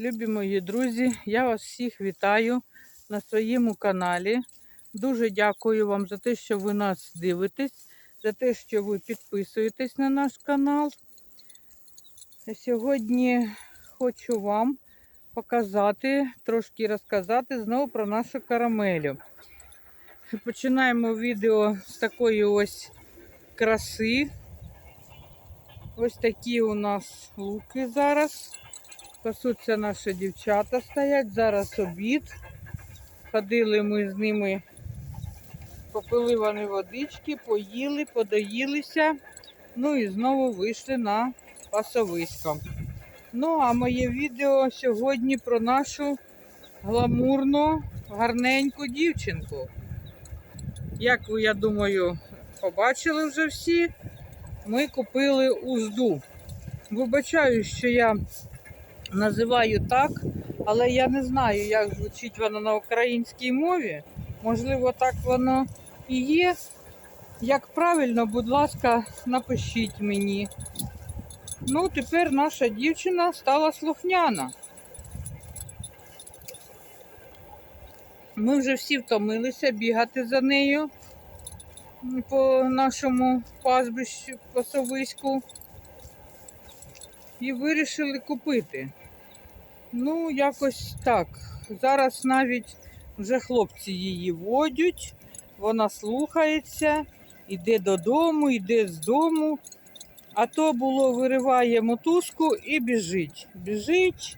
Любі мої друзі, я вас всіх вітаю на своєму каналі. Дуже дякую вам за те, що ви нас дивитесь, за те, що ви підписуєтесь на наш канал. Сьогодні хочу вам показати, трошки розказати знову про нашу карамелю. Починаємо відео з такої ось краси. Ось такі у нас луки зараз. Пасуться наші дівчата стоять. Зараз обід. Ходили ми з ними, попили вони водички, поїли, подоїлися. Ну і знову вийшли на пасовисько. Ну, а моє відео сьогодні про нашу гламурну, гарненьку дівчинку. Як ви, я думаю, побачили вже всі, ми купили узду. Вибачаю, що я називаю так, але я не знаю, як звучить воно на українській мові. Можливо, так воно і є. Як правильно, будь ласка, напишіть мені. Ну, тепер наша дівчина стала слухняна. Ми вже всі втомилися бігати за нею по нашому пастбищу, пасовиську і вирішили купити. Ну, якось так. Зараз навіть вже хлопці її водять, вона слухається, йде додому, йде з дому. А то було, вириває мотузку і біжить. Біжить.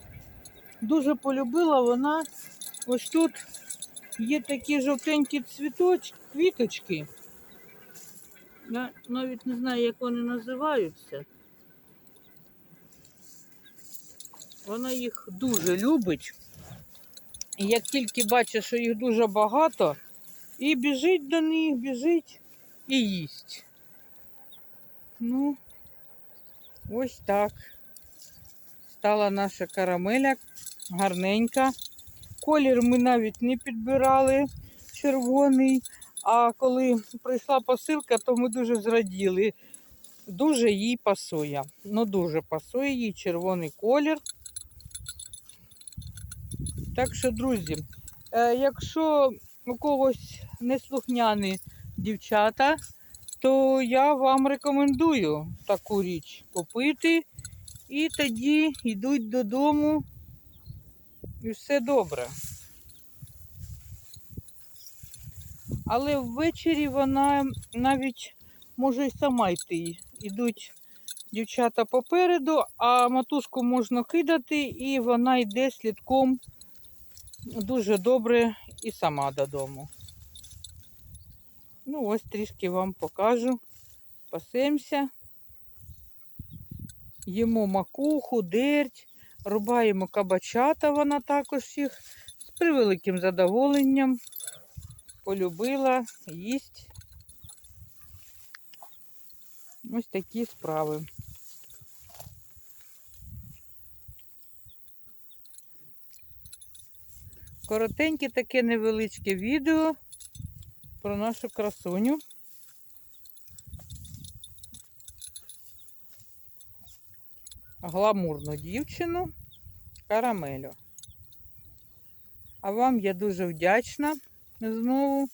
Дуже полюбила вона. Ось тут є такі жовтенькі цвіточки, квіточки. Я навіть не знаю, як вони називаються. Вона їх дуже любить. І як тільки бачить, що їх дуже багато, і біжить до них, біжить і їсть. Ну, ось так. Стала наша карамеля гарненька. Колір ми навіть не підбирали червоний. А коли прийшла посилка, то ми дуже зраділи. Дуже їй пасує. Ну, дуже пасує їй червоний колір. Так що, друзі, е, якщо у когось неслухняні дівчата, то я вам рекомендую таку річ купити. І тоді йдуть додому і все добре. Але ввечері вона навіть може й сама йти. Ідуть дівчата попереду, а матушку можна кидати, і вона йде слідком дуже добре і сама додому. Ну, ось трішки вам покажу. Пасемося. Їмо макуху, дерть, рубаємо кабачата, вона також їх з превеликим задоволенням. Полюбила, їсть. Ось такі справи. Коротеньке таке невеличке відео про нашу красуню. Гламурну дівчину карамелю. А вам я дуже вдячна знову,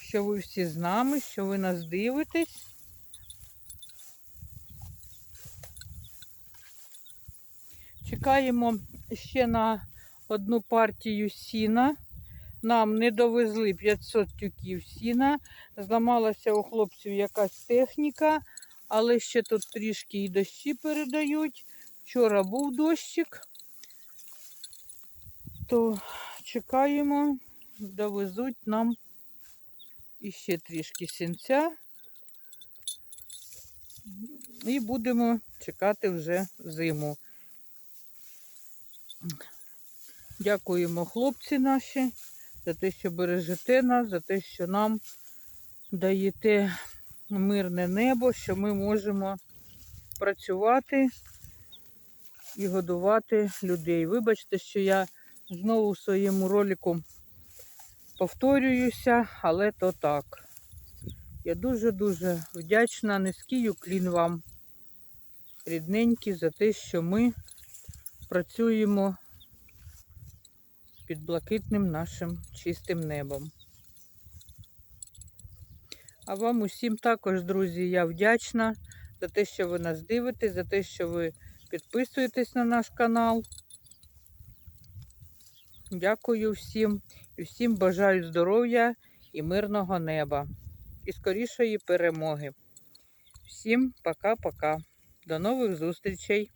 що ви всі з нами, що ви нас дивитесь. Чекаємо ще на одну партію сіна. Нам не довезли 500 тюків сіна. Зламалася у хлопців якась техніка, але ще тут трішки і дощі передають. Вчора був дощик, то чекаємо, довезуть нам іще трішки сінця. І будемо чекати вже зиму. Дякуємо хлопці наші за те, що бережете нас, за те, що нам даєте мирне небо, що ми можемо працювати і годувати людей. Вибачте, що я знову в своєму ролику повторююся, але то так. Я дуже-дуже вдячна, низький уклін вам, рідненькі, за те, що ми працюємо під блакитним нашим чистим небом. А вам усім також, друзі, я вдячна за те, що ви нас дивитесь, за те, що ви підписуєтесь на наш канал. Дякую всім і всім бажаю здоров'я і мирного неба. І скорішої перемоги. Всім пока-пока. До нових зустрічей!